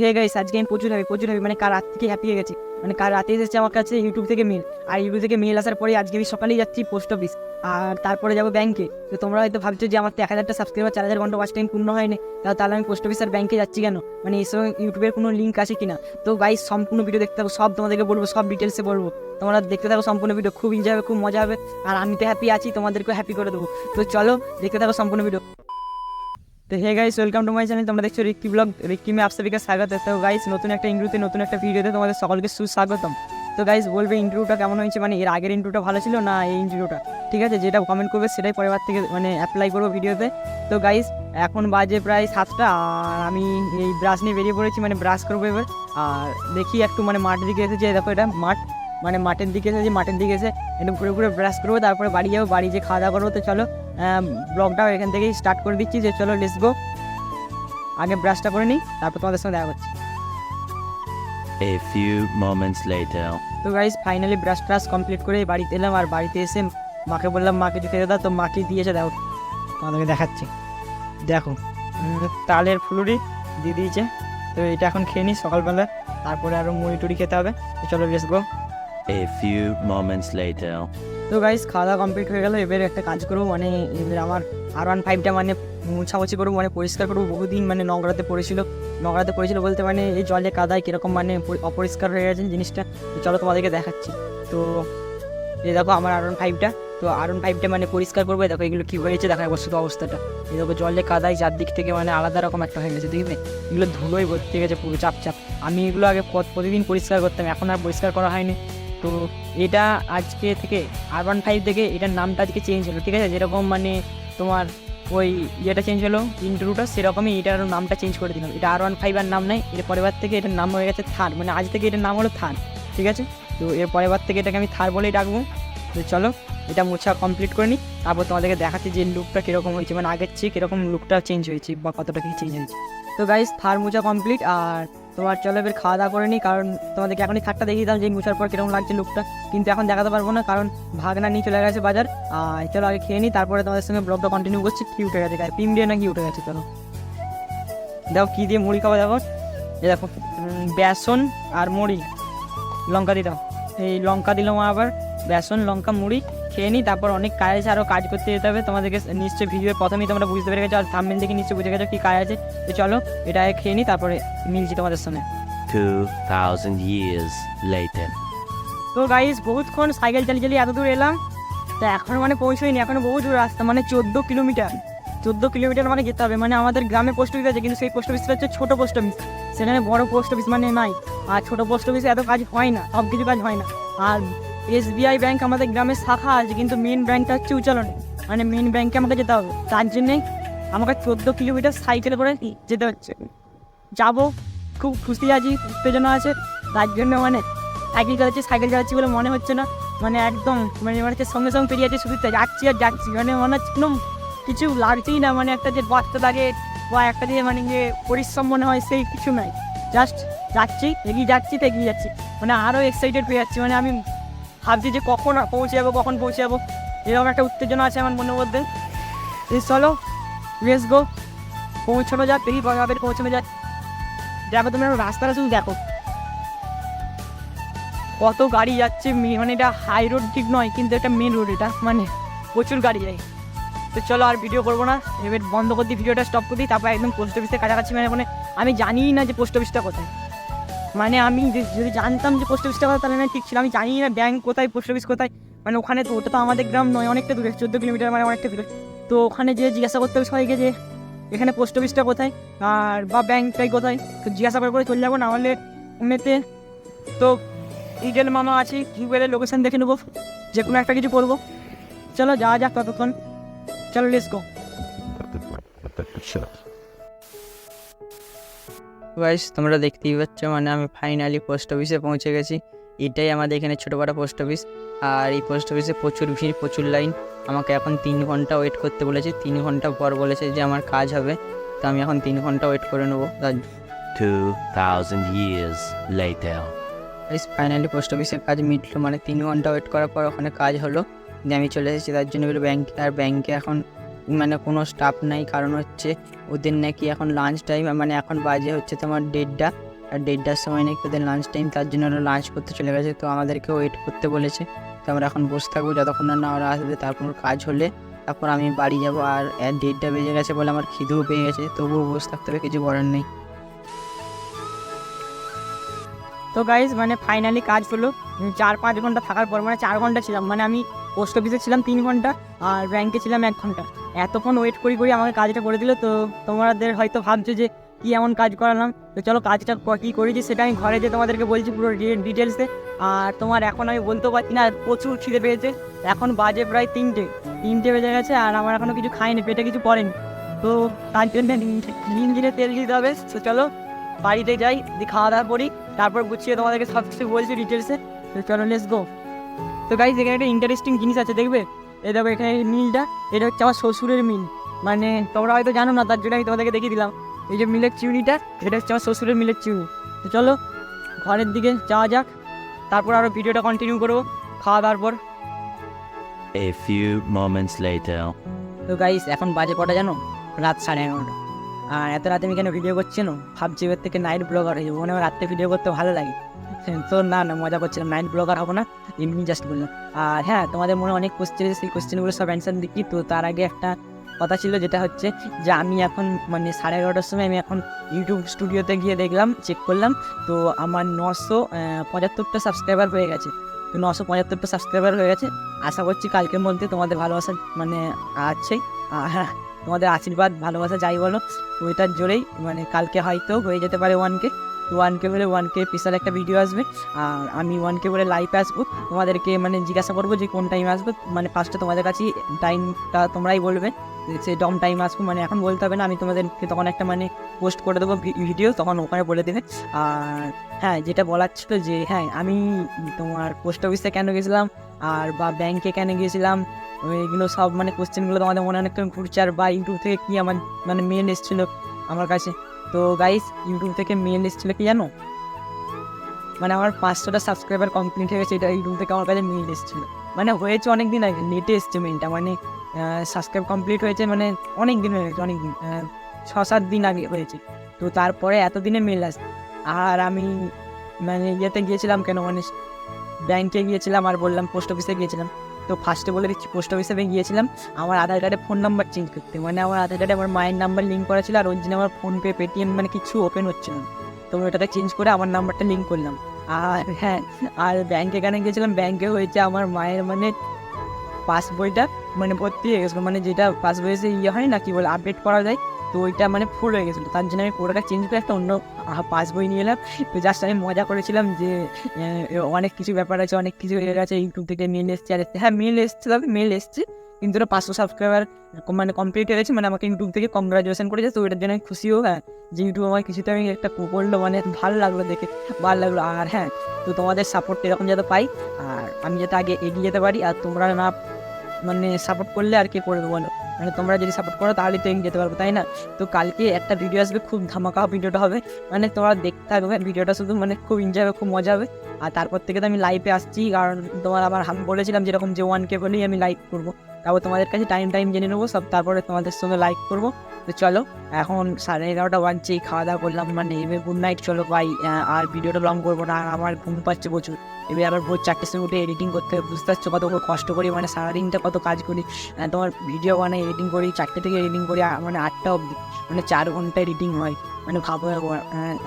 Hey guys আজকে আমি প্রচুর হ্যাপি প্রচুর হ্যাপি মানে কাল রাত থেকে হ্যাপি হয়ে গেছি। মানে কাল রাতে এসেছে আমার কাছে ইউটিউব থেকে মেল আর ইউটিউব থেকে মেল আসার পরে আজকে আমি সকালেই যাচ্ছি পোস্ট অফিস আর তারপরে যাব ব্যাংকে তো তোমরা হয়তো ভাবছ যে আমার এক হাজারটা সাবস্ক্রাইবার চার হাজার ঘণ্টা ওয়াচ টাইম পূর্ণ হয়নি তাহলে আমি পোস্ট অফিস আর ব্যাংকে যাচ্ছি কেন? মানে সময় ইউটিউবের কোনো লিঙ্ক আছে কিনা? তো গাইস সম্পূর্ণ ভিডিও দেখতে থাকো, সব তোমাদেরকে বলব, সব ডিটেলসে বলব। তোমরা দেখতে থাকো সম্পূর্ণ ভিডিও খুব এনজয় হবে, খুব মজা হবে। আর আমি তো হ্যাপি আছি, তোমাদেরকেও হ্যাপি করে দেবো। তো চলো, দেখতে থাকো সম্পূর্ণ ভিডিও তো hey guys welcome to my channel তোমরা দেখছ রিক্কি ব্লগ রিক্কি মে আপসাবিকে স্বাগত। তো গাইস নতুন একটা ইন্ট্রুতে নতুন একটা ভিডিওতে তোমাদের সকলকে সুস্বাগতম। তো গাইস বলবে ইন্ট্রুটা কেমন হয়েছে? মানে এর আগের ইন্ট্রুটা ভালো ছিল না এই ইন্ট্রুটা ঠিক আছে, যেটা কমেন্ট করবে সেটাই পরের থেকে মানে অ্যাপ্লাই করব ভিডিওতে তো গাইস এখন বাজে প্রায় সাতটা, আর আমি এই ব্রাশ নিয়ে বেরিয়ে পড়েছি মানে ব্রাশ করব এবার। আর দেখি একটু মানে মাঠের দিকে এসেছে। দেখো এটা মাঠ মানে মাঠের দিকে এসেছি, মাঠের দিকে এসে একটু ঘুরে ঘুরে ব্রাশ করব, তারপরে বাড়ি যাব, বাড়ি যে খাওয়া দাওয়া করব। তো চলো ব্লগটাও এখান থেকেই স্টার্ট করে দিচ্ছি যে চলো লেটস গো আগে ব্রাশটা করে নিই তারপর তোমাদের সঙ্গে দেখা করছি A few moments later. তো guys finally brush trash complete করে বাড়িতে এলাম আর বাড়িতে এসে মাকে বললাম মা কিছু খেতে দাও। তো মাকে দিয়েছে দেখো তোমাদেরকে দেখাচ্ছি। দেখো তালের ফুলুরি দিয়ে দিয়েছে। তো এটা এখন খেয়ে নিই সকালবেলা তারপরে আরও মুড়ি টুড়ি খেতে হবে। চলো let's go A few moments later. তো গাইজ খাওয়া দাওয়া কমপ্লিট হয়ে গেল। এবার একটা কাজ করব মানে এবার আমার আর ওয়ান ফাইভটা মানে মুছামুছি করব মানে পরিষ্কার করব। বহুদিন মানে নোংরাতে পড়েছিল নোংরাতে পড়েছিল বলতে মানে এই জলে কাদায় কীরকম মানে অপরিষ্কার হয়ে গেছে জিনিসটা। চলো তোমাদেরকে দেখাচ্ছি। তো এই দেখো আমার আর ওয়ান ফাইভটা তো আর ওয়ান ফাইভটা মানে পরিষ্কার করব। দেখো এগুলো কী হয়েছে? দেখা অবস্থিত অবস্থাটা। এই দেখো জলে কাদায় চারদিক থেকে মানে আলাদা রকম একটা হয়ে গেছে দেখবে এগুলো ধুলোই ভর্তি গেছে পুরো চাপ চাপ আমি এগুলো আগে প্রতিদিন পরিষ্কার করতাম, এখন আর পরিষ্কার করা হয়নি। তো এটা আজকে থেকে আর ওয়ান ফাইভ থেকে এটার নামটা আজকে চেঞ্জ হলো, ঠিক আছে? যেরকম মানে তোমার ওই ইয়েটা চেঞ্জ হলো ইন্টারভিউটা সেরকমই এটার নামটা চেঞ্জ করে দিলাম। এটা আর ওয়ান ফাইভ আর নাম নাই, এর পরের বার থেকে এটার নাম হয়ে গেছে থার মানে আজ থেকে এটার নাম হলো থার ঠিক আছে? তো এর পরের বার থেকে এটাকে আমি থার বলেই ডাকবো। তো চলো, এটা মোছা কমপ্লিট করে নিই, তারপর তোমাদেরকে দেখাচ্ছি যে লুকটা কীরকম হয়েছে মানে আগের চেয়ে কীরকম লুকটা চেঞ্জ হয়েছে বা কতটা কি চেঞ্জ হয়েছে। তো গাইস থার মোছা কমপ্লিট আর তোমার চলো এবার খাওয়া দাওয়া করে নিই কারণ তোমাদেরকে এখনই থারটা দেখিয়ে দিলাম যে মুছার পর কীরকম লাগছে লুকটা কিন্তু এখন দেখাতে পারব না, কারণ ভাগনা নিয়ে চলে গেছে বাজার। আর চলো আগে খেয়ে নিই তারপরে তোমাদের সঙ্গে ব্লগটা কন্টিনিউ করছি কি উঠে গেছে পিম দিয়ে নাকি উঠে গেছে, চলো। দেখো কী দিয়ে মুড়ি খাওয়া দেখো। এই দেখো বেসন আর মুড়ি। লঙ্কা দিলাম এই লঙ্কা দিলাম আবার, বেসন, লঙ্কা, মুড়ি। খেয়ে নিই তারপর অনেক কাজ আছে আরও কাজ করতে যেতে হবে। তোমাদেরকে নিশ্চয়ই ভিডিওর প্রথমেই তোমরা বুঝতে পেরে গেছো আর থামবেন দেখে নিশ্চয়ই বুঝে গেছো কী কাজ আছে। তো চলো এটা খেয়ে নিই তারপরে মিলছি তোমাদের সঙ্গে 2000 years later. তো গাইস বহুতক্ষণ সাইকেল চালিয়ে চালিয়ে এত দূর এলাম তা এখন মানে পৌঁছইনি এখনও বহু দূর রাস্তা মানে চোদ্দ কিলোমিটার। চোদ্দ কিলোমিটার মানে যেতে হবে মানে আমাদের গ্রামে পোস্ট অফিস আছে কিন্তু সেই পোস্ট অফিসটা হচ্ছে ছোটো পোস্ট অফিস সেখানে বড় পোস্ট অফিস মানে নাই আর ছোটো পোস্ট অফিসে এত কাজ হয় না সব কিছু কাজ হয় না। আর এসবিআই ব্যাংক আমাদের গ্রামের শাখা আছে, কিন্তু মেন ব্যাংকটা হচ্ছে উচ্চালনে। মানে মেন ব্যাংকে আমাকে যেতে হবে। তার জন্যে আমাকে চোদ্দ কিলোমিটার সাইকেল করে যেতে হচ্ছে। যাব, খুব খুশি আছি, উত্তেজনা আছে। তার জন্য মানে সাইকেল চালাচ্ছি সাইকেল চালাচ্ছি বলে মনে হচ্ছে না। মানে একদম মানে মনে হচ্ছে সঙ্গে সঙ্গে পেরিয়ে যাচ্ছে শুধু যাচ্ছি আর যাচ্ছি মানে মনে হচ্ছে কোনো কিছু লাগছেই না। মানে একটা যে বাচ্চা লাগে বা একটা যে মানে যে পরিশ্রম মনে হয়, সেই কিছু নাই। জাস্ট যাচ্ছি, এগিয়ে যাচ্ছি তো এগিয়ে যাচ্ছি। মানে আরও এক্সাইটেড পেয়ে যাচ্ছি। মানে আমি ভাবছি যে কখন পৌঁছে যাব, কখন পৌঁছে যাব। এরকম একটা উত্তেজনা আছে আমার মনের মধ্যে। চলো লেস গো পৌঁছানো যাক, দেখি কবে পৌঁছানো যাক দেখো তুমি এখন রাস্তাটা শুধু দেখো। কত গাড়ি যাচ্ছে মানে এটা হাই রোড ঠিক নয়, কিন্তু এটা মেন রোড এটা মানে প্রচুর গাড়ি যায়। তো চলো আর ভিডিও করব না। এবার বন্ধ করে দিই ভিডিওটা স্টপ করে দিই, তারপর একদম পোস্ট অফিসের কাছাকাছি মানে মানে আমি জানিই না যে পোস্ট অফিসটা কোথায়। মানে আমি যদি জানতাম যে পোস্ট অফিসটা কোথায়, তাহলে না ঠিক ছিল। আমি জানি না ব্যাংক কোথায় পোস্ট অফিস কোথায়। মানে ওখানে তো ওটা তো আমাদের গ্রাম নয়, অনেকটা দূরে, চোদ্দ কিলোমিটার মানে অনেকটা দূরে। তো ওখানে যে জিজ্ঞাসা করতে হবে সবাইকে যে, এখানে পোস্ট অফিসটা কোথায়? আর বা ব্যাংকটাই কোথায়? তো জিজ্ঞাসা করে করে চলে যাব, না হলে এমনিতে তো ইডেল মামা আছে গুগলের লোকেশান দেখে নেব। যে কোনো একটা কিছু করব। চলো, যাওয়া যাক ততক্ষণ। চলো লেটস গো গাইস তোমরা দেখতেই পাচ্ছ মানে আমি ফাইনালি পোস্ট অফিসে পৌঁছে গেছি। এটাই আমাদের এখানে ছোটোপাড়া পোস্ট অফিস আর এই পোস্ট অফিসে প্রচুর ভিড় প্রচুর লাইন আমাকে এখন তিন ঘণ্টা ওয়েট করতে বলেছে। তিন ঘণ্টা পর বলেছে যে আমার কাজ হবে। তো আমি এখন তিন ঘণ্টা ওয়েট করে নেব। তার 2000 years later. ফাইনালি পোস্ট অফিসের কাজ মিটলো। মানে তিন ঘণ্টা ওয়েট করার পর ওখানে কাজ হলো। আমি চলে এসেছি তার জন্য ব্যাংক আর ব্যাংকে এখন মানে কোনো স্টাফ নাই, কারণ হচ্ছে ওদের নাকি এখন লাঞ্চ টাইম মানে এখন বাজে হচ্ছে তোমার দেড়টা। আর দেড়টার সময় নাকি ওদের লাঞ্চ টাইম তার জন্য ওরা লাঞ্চ করতে চলে গেছে। তো আমাদেরকে ওয়েট করতে বলেছে। তো আমরা এখন বসে থাকব, যতক্ষণ না ওরা আসবে, তারপর কাজ হলে তারপর আমি বাড়ি যাব। আর দেড়টা বেজে গেছে বলে আমার খিদেও পেয়ে গেছে, তবুও বসে থাকতে হবে, কিছু করার নেই। তো গাইজ মানে ফাইনালি কাজ হলো। চার পাঁচ ঘণ্টা থাকার পর মানে চার ঘণ্টা ছিলাম। মানে আমি পোস্ট অফিসে ছিলাম তিন ঘণ্টা, আর ব্যাংকে ছিলাম এক ঘণ্টা। এতক্ষণ ওয়েট করি করি আমাকে কাজটা করে দিল, তো তোমাদের হয়তো ভাবছ যে কি এমন কাজ করালাম। তো চলো কাজটা কী করেছি সেটা আমি ঘরে যে তোমাদেরকে বলছি পুরো ডিটেলসে আর তোমার এখন আমি বলতেও পারছি না, প্রচুর খিদে পেয়েছে। এখন বাজে প্রায় তিনটে তিনটে বেজে গেছে আর আমার এখনও কিছু খাইনি, পেটে কিছু পড়েনি। তো তার জন্য নিন ইঞ্জিনে তেল দিতে হবে। তো চলো বাড়িতে যাই, দিয়ে খাওয়া দাওয়া করি, তারপর গুছিয়ে তোমাদেরকে সব কিছু বলছি ডিটেলসে তো চলো লেস গো তো গাইজ এখানে একটা ইন্টারেস্টিং জিনিস আছে, দেখবে? এই দেখো এখানে এই মিলটা এটা হচ্ছে আমার শ্বশুরের মিল। মানে তোমরা হয়তো জানো না তার জন্য আমি তোমাদেরকে দেখিয়ে দিলাম। এই যে মিলের চিউনিটা এটা হচ্ছে আমার শ্বশুরের মিলের চিউনি। তো চলো ঘরের দিকে যাওয়া যাক। তারপর আরও ভিডিওটা কন্টিনিউ করব খাওয়া দাওয়ার পর। A few moments later. তো গাইস এখন বাজে কটা জানো? রাত সাড়ে এগারোটা। আর এত রাতে আমি কেন ভিডিও করছি না ভাবছি এবার থেকে নাইট ব্লগার হয়ে যাব। মনে হয় রাত্রে ভিডিও করতে ভালো লাগে। তো না না, মজা করছিলাম নাইট ব্লগার হব না। এমনি জাস্ট বললাম। আর হ্যাঁ তোমাদের মনে অনেক কোশ্চেন সেই কোশ্চেনগুলো সব অ্যান্সার দিচ্ছি তো তার আগে একটা কথা ছিল, যেটা হচ্ছে যে আমি এখন মানে সাড়ে এগারোটার সময় আমি এখন ইউটিউব স্টুডিওতে গিয়ে দেখলাম চেক করলাম। তো আমার নশো পঁচাত্তরটা সাবস্ক্রাইবার হয়ে গেছে। তো নশো পঁচাত্তরটা সাবস্ক্রাইবার হয়ে গেছে। আশা করছি কালকের মধ্যে তোমাদের ভালোবাসা মানে আছেই। হ্যাঁ তোমাদের আশীর্বাদ, ভালোবাসা, যাই বলো ওইটার জোরেই মানে কালকে হয়তো হয়ে যেতে পারে ওয়ান কে ওয়ান কে বলে ওয়ান কে স্পেশাল একটা ভিডিও আসবে। আর আমি ওয়ান কে বলে লাইভে আসব। তোমাদেরকে মানে জিজ্ঞাসা করব যে কোন টাইমে আসবে। মানে ফার্স্টে তোমাদের কাছে টাইমটা তোমরাই বলবে। সে ডম টাইম আসব। মানে এখন বলতে হবে না, আমি তোমাদেরকে তখন একটা মানে পোস্ট করে দেবো ভিডিও তখন ওখানে বলে দেবে। আর হ্যাঁ যেটা বলার ছিল যে হ্যাঁ আমি তোমার পোস্ট অফিসে কেন গেছিলাম? আর বা ব্যাংকে কেন গিয়েছিলাম এগুলো সব মানে কোশ্চেনগুলো তোমাদের মনে অনেক ঘুরছে? আর বা ইউটিউব থেকে কি আমার মানে মেন এসেছিল আমার কাছে? তো গাইস ইউটিউব থেকে মেল এসেছিল কি জানো? মানে আমার পাঁচশোটা সাবস্ক্রাইবার কমপ্লিট হয়ে গেছে, এটা ইউটিউব থেকে আমার কাছে মেল এসেছিল মানে হয়েছে অনেক দিন আগে নেটে এসছে মেলটা মানে সাবস্ক্রাইব কমপ্লিট হয়েছে মানে অনেক দিন হয়ে গেছে অনেক দিন ছ সাত দিন আগে হয়েছে। তো তারপরে এতদিনে মেল আসে আর আমি মানে ইয়েতে গিয়েছিলাম কেন? মানে ব্যাংকে গিয়েছিলাম আর বললাম পোস্ট অফিসে গিয়েছিলাম। তো ফার্স্টে বলে দিচ্ছি পোস্ট অফিসে গিয়েছিলাম, আমার আধার কার্ডে ফোন নাম্বার চেঞ্জ করতে। মানে আমার আধার কার্ডে আমার মায়ের নাম্বার লিঙ্ক করা ছিল, আর ওই জন্য আমার ফোনপে পেটিএম মানে কিছু ওপেন হচ্ছে না। তো ওটাতে চেঞ্জ করে আমার নাম্বারটা লিঙ্ক করলাম। আর হ্যাঁ আর ব্যাংকে এখানে গিয়েছিলাম? ব্যাংকে হয়েছে আমার মায়ের মানে পাসবইটা মানে ভর্তি হয়ে গেছিল মানে যেটা পাসবইয়ে সে ইয়ে হয় না, কি বলে আপডেট করা যায়। তো ওইটা মানে ফুল হয়ে গেছিল। তার জন্য আমি পুরোটা চেঞ্জ করে একটা অন্য পাসবই নিয়ে এলাম। তো জাস্ট আমি মজা করেছিলাম যে অনেক কিছু ব্যাপার আছে, অনেক কিছু হয়ে গেছে ইউটিউব থেকে মেল এসছে, আর এসছে। হ্যাঁ মেল এসছে, তবে মেল এসছে, কিন্তু ওটা পাঁচশো সাবস্ক্রাইবার মানে কমপ্লিট হয়ে গেছে মানে আমাকে ইউটিউব থেকে কংগ্রাচুলেশন করেছে, তো ওটার জন্য আমি খুশিও হ্যাঁ যে ইউটিউব আমার কিছুতে আমি একটা করল মানে ভালো লাগল দেখে, ভালো লাগল। আর হ্যাঁ তো তোমাদের সাপোর্ট এরকম যাতে পাই, আর আমি যাতে আগে এগিয়ে যেতে পারি, আর তোমরা না মানে সাপোর্ট করলে আর কে করবে বলো? মানে তোমরা যদি সাপোর্ট করো, তাহলে তো যেতে পারব, তাই না? তো কালকে একটা ভিডিও আসবে, খুব ধামাকা ভিডিওটা হবে। মানে তোমরা দেখতে থাকবে ভিডিওটা শুধু মানে খুব এনজয় হবে, খুব মজা হবে। আর তারপর থেকে তো আমি লাইভে আসছি, কারণ তোমার আবার আমি বলেছিলাম যেরকম যে ওয়ান কে বলেই আমি লাইভ করব। তারপর তোমাদের কাছে টাইম টাইম জেনে নেব, সব তারপরে তোমাদের সঙ্গে লাইভ করব। তো চলো, এখন সাড়ে এগারোটা বাজছেই খাওয়া দাওয়া করলাম মানে গুড নাইট চলো ভাই আর ভিডিওটা লং করব না আমার ঘুম পাচ্ছে প্রচুর। এবার আবার ভোর চারটের সময় উঠে এডিটিং করতে বুঝতে পারছ কত কষ্ট করি মানে সারাদিনটা কত কাজ করি। তোমার ভিডিও বানাই এডিটিং করি, চারটে থেকে এডিটিং করি মানে আটটা অবধি মানে চার ঘণ্টা এডিটিং হয়। মানে ভাবো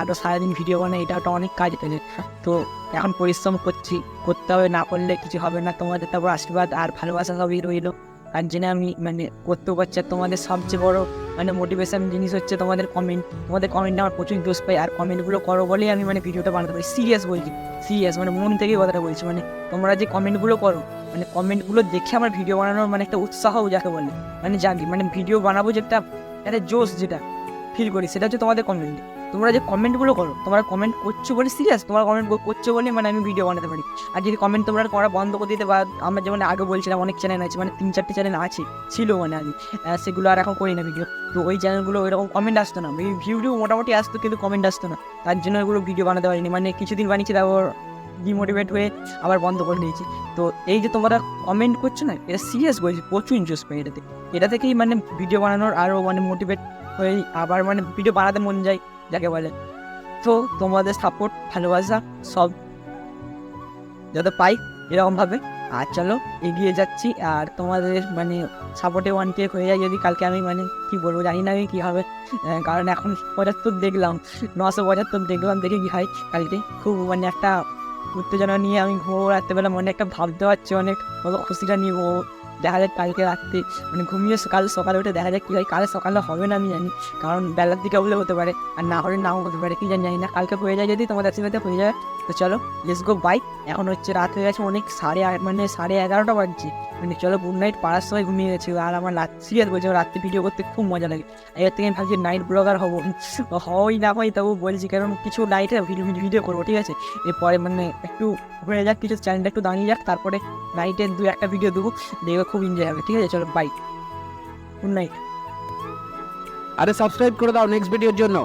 আরও সারাদিন ভিডিও বানাই, এটা একটা অনেক কাজ পেলে। তো এখন পরিশ্রম করছি, করতে হবে, না করলে কিছু হবে না, তোমাদের তারপর আশীর্বাদ আর ভালোবাসা সবই রইল। তার জন্য আমি মানে করতেও পারছি আর তোমাদের সবচেয়ে বড় মানে মোটিভেশন জিনিস হচ্ছে তোমাদের কমেন্ট তোমাদের কমেন্টে আমার প্রচুর দোষ পাই। আর কমেন্টগুলো করো বলেই আমি মানে ভিডিওটা বানাতে পারি। সিরিয়াস বলছি। সিরিয়াস মানে মন থেকে কথাটা বলছি। মানে তোমরা যে কমেন্টগুলো করো মানে কমেন্টগুলো দেখে আমার ভিডিও বানানোর মানে একটা উৎসাহ যাকে বলে। মানে জাগি। মানে ভিডিও বানাবো যে একটা একটা জোশ যেটা ফিল করি, সেটা হচ্ছে তোমাদের কমেন্টে তোমরা যে কমেন্টগুলো করো তোমরা কমেন্ট করছ বলে সিরিয়াস তোমরা কমেন্ট করছ বলে মানে আমি ভিডিও বানাতে পারি। আর যদি কমেন্ট তোমরা করা বন্ধ করে দিতে বা আমরা যেমন আগে বলছিলাম অনেক চ্যানেল আছে মানে তিন চারটে চ্যানেল আছে ছিল মানে আহ, সেগুলো আর এখন করি না ভিডিও তো ওই চ্যানেলগুলো ওইরকম কমেন্ট আসতো না। ভিডিও মোটামুটি আসতো কিন্তু কমেন্ট আসতো না। তার জন্য ওগুলো ভিডিও বানাতে পারিনি। মানে কিছুদিন বানিয়েছি তারপর ডিমোটিভেট হয়ে আবার বন্ধ করে দিয়েছি। তো এই যে তোমরা কমেন্ট করছ না এটা সিরিয়াস বলছি প্রচুর ইন্টারেস্ট পাই এটাতে। এটা থেকেই মানে ভিডিও বানানোর আরও মানে মোটিভেট হয়ে আবার মানে ভিডিও বানাতে মন যায়। যাকে বলে। তো তোমাদের সাপোর্ট ভালোবাসা সব যাতে পাই এরকমভাবে। আর চলো, এগিয়ে যাচ্ছি। আর তোমাদের মানে সাপোর্টে ওয়ান কে হয়ে যায় যদি কালকে আমি মানে কি বলব জানি না আমি কী হবে। কারণ এখন পঁচাত্তর দেখলাম, নশো পঁচাত্তর দেখলাম, দেখে কি হয় কালকে। খুব মানে একটা উত্তেজনা নিয়ে আমি ঘুমো রাত্রেবেলা, মনে একটা ভাবতে পারছি অনেক খুশিটা নিয়ে দেখা যাক কালকে রাত্রে মানে ঘুমিয়ে কাল সকালে উঠে দেখা যাক কী হয়, কাল সকালে হবে না আমি জানি, কারণ বেলার দিকে হলে হতে পারে, আর না হলে নাও হতে পারে, কি জানি জানি না, কালকে হয়ে যায় যদি তোমাদের আশীর্বাদে হয়ে যায়। তো চলো লেটস গো বাই এখন হচ্ছে রাত হয়ে গেছে অনেক সাড়ে মানে সাড়ে এগারোটা বাজছে। মানে চলো গুড নাইট পাড়ার সময় ঘুমিয়ে গেছি। আর আমার রাত সিরিয়াস বলছে রাত্রে ভিডিও করতে খুব মজা লাগে। এর থেকে আমি ভাবছি নাইট ব্লগার হব। হওয়াই না হয় তবু বলছি, কারণ কিছু নাইটে ভিডিও ভিডিও করব, ঠিক আছে? এরপরে মানে একটু হয়ে যাক, কিছু চ্যানেলটা একটু দাঁড়িয়ে যাক, তারপরে নাইটে দু একটা ভিডিও দেবো। দেখবে খুব এনজয় হবে, ঠিক আছে? চলো বাই গুড নাইট আরে সাবস্ক্রাইব করে দাও নেক্সট ভিডিওর জন্য।